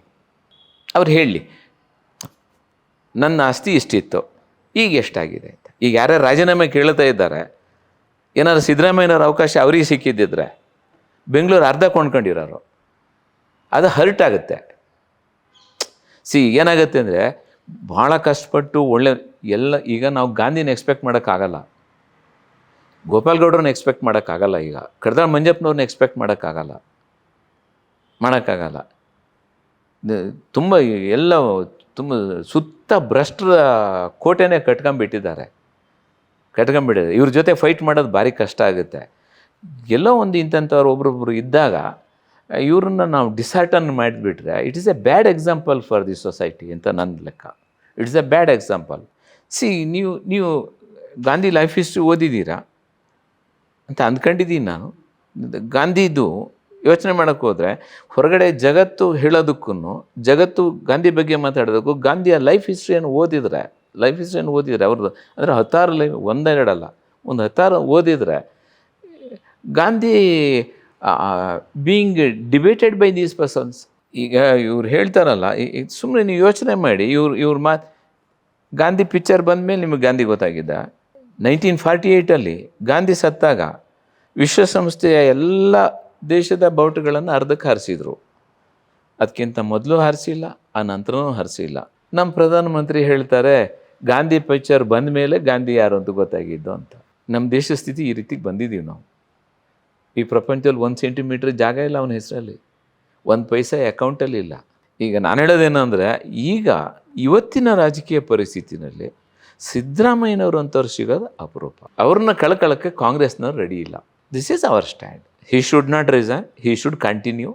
ಅವ್ರು ಹೇಳಲಿ ನನ್ನ ಆಸ್ತಿ ಇಷ್ಟಿತ್ತು, ಈಗ ಎಷ್ಟಾಗಿದೆ? ಅಂತ. ಈಗ ಯಾರ್ಯಾರು ರಾಜೀನಾಮೆ ಕೇಳ್ತಾ ಇದ್ದಾರೆ, ಏನಾದ್ರು ಸಿದ್ದರಾಮಯ್ಯನವ್ರ ಅವಕಾಶ ಅವ್ರಿಗೆ ಸಿಕ್ಕಿದ್ದಿದ್ರೆ, ಬೆಂಗಳೂರು ಅರ್ಧ ಕೊಂಡ್ಕೊಂಡಿರೋರು, ಅದು ಹರ್ಟ್ ಆಗುತ್ತೆ. ಸಿ ಏನಾಗುತ್ತೆ ಅಂದರೆ ಭಾಳ ಕಷ್ಟಪಟ್ಟು ಒಳ್ಳೆ ಎಲ್ಲ ಈಗ ನಾವು ಗಾಂಧಿನ ಎಕ್ಸ್ಪೆಕ್ಟ್ ಮಾಡೋಕ್ಕಾಗಲ್ಲ. ಗೋಪಾಲ್ಗೌಡ್ರನ್ನ ಎಕ್ಸ್ಪೆಕ್ಟ್ ಮಾಡೋಕ್ಕಾಗಲ್ಲ ಈಗ. ಕಡ್ದಾಳ್ ಮಂಜಪ್ಪನವ್ರನ್ನ ಎಕ್ಸ್ಪೆಕ್ಟ್ ಮಾಡೋಕ್ಕಾಗಲ್ಲ. ಮಾಡೋಕ್ಕಾಗಲ್ಲ. ತುಂಬ ಎಲ್ಲ ತುಂಬ ಸುತ್ತ ಭ್ರಷ್ಟರ ಕೋಟೆನೇ ಕಟ್ಕೊಂಬಿಟ್ಟಿದ್ದಾರೆ ಕಟ್ಕೊಂಬಿಟ್ಟಿದ್ದಾರೆ ಇವ್ರ ಜೊತೆ ಫೈಟ್ ಮಾಡೋದು ಭಾರಿ ಕಷ್ಟ ಆಗುತ್ತೆ. ಎಲ್ಲೋ ಒಂದು ಇಂಥವ್ರು ಒಬ್ರೊಬ್ರು ಇದ್ದಾಗ ಇವ್ರನ್ನ ನಾವು ಡಿಸಾರ್ಟನ್ ಮಾಡಿಬಿಟ್ರೆ it is a bad example for the society ಅಂತ ನನ್ನ ಲೆಕ್ಕ. It's a bad example see ನೀವು ನೀವು ಗಾಂಧಿ ಲೈಫ್ ಹಿಸ್ಟ್ರಿ ಓದಿದ್ದೀರಾ? ಅಂತ ಅಂದ್ಕೊಂಡಿದ್ದೀನಿ ನಾನು. ಗಾಂಧಿದು ಯೋಚನೆ ಮಾಡೋಕ್ಕೆ ಹೋದರೆ ಹೊರಗಡೆ ಜಗತ್ತು ಹೇಳೋದಕ್ಕೂ ಜಗತ್ತು ಗಾಂಧಿ ಬಗ್ಗೆ ಮಾತಾಡೋದಕ್ಕೂ ಗಾಂಧಿಯ ಲೈಫ್ ಹಿಸ್ಟ್ರಿಯನ್ನು ಓದಿದರೆ ಲೈಫ್ ಹಿಸ್ಟ್ರಿಯನ್ನು ಓದಿದರೆ ಅವ್ರದ್ದು, ಅಂದರೆ ಹತ್ತಾರು ಲೈಫ್ ಒಂದೆರಡಲ್ಲ, ಒಂದು ಹತ್ತಾರು ಓದಿದರೆ Gandhi being debated by these persons ಈಗ ಇವ್ರು ಹೇಳ್ತಾರಲ್ಲ ಸುಮ್ಮನೆ ನೀವು ಯೋಚನೆ ಮಾಡಿ, ಇವ್ರು, ಇವ್ರ ಮಾತು, ಗಾಂಧಿ ಪಿಕ್ಚರ್ ಬಂದ ಮೇಲೆ ನಿಮಗೆ ಗಾಂಧಿ ಗೊತ್ತಾಗಿದ್ದ? ನೈನ್ಟೀನ್ ಫಾರ್ಟಿ ಏಯ್ಟಲ್ಲಿ ಗಾಂಧಿ ಸತ್ತಾಗ ವಿಶ್ವಸಂಸ್ಥೆಯ ಎಲ್ಲ ದೇಶದ ಬೌಟುಗಳನ್ನು ಅರ್ಧಕ್ಕೆ ಹಾರಿಸಿದ್ರು. ಅದಕ್ಕಿಂತ ಮೊದಲು ಹಾರಿಸಿಲ್ಲ, ಆ ನಂತರನೂ ಹಾರಿಸಿಲ್ಲ. ನಮ್ಮ ಪ್ರಧಾನಮಂತ್ರಿ ಹೇಳ್ತಾರೆ, ಗಾಂಧಿ ಪಿಕ್ಚರ್ ಬಂದ ಮೇಲೆ ಗಾಂಧಿ ಯಾರು ಅಂತ ಗೊತ್ತಾಗಿದ್ದು ಅಂತ. ನಮ್ಮ ದೇಶ ಸ್ಥಿತಿ ಈ ರೀತಿಗೆ ಬಂದಿದ್ದೀವಿ ನಾವು. ಈ ಪ್ರಪಂಚದಲ್ಲಿ ಒಂದು ಸೆಂಟಿಮೀಟ್ರ್ ಜಾಗ ಇಲ್ಲ ಅವನ ಹೆಸರಲ್ಲಿ. ಒಂದು ಪೈಸೆ ಅಕೌಂಟಲ್ಲಿ ಇಲ್ಲ. ಈಗ ನಾನು ಹೇಳೋದೇನು ಅಂದರೆ ಈಗ ಇವತ್ತಿನ ರಾಜಕೀಯ ಪರಿಸ್ಥಿತಿನಲ್ಲಿ ಸಿದ್ದರಾಮಯ್ಯನವರು ಅಂಥವ್ರು ಸಿಗೋದು ಅಪರೂಪ. ಅವ್ರನ್ನ ಕಳ್ಕೊಳ್ಳೋಕ್ಕೆ ಕಾಂಗ್ರೆಸ್ನವ್ರು ರೆಡಿ ಇಲ್ಲ. This is our stand he should not resign he should continue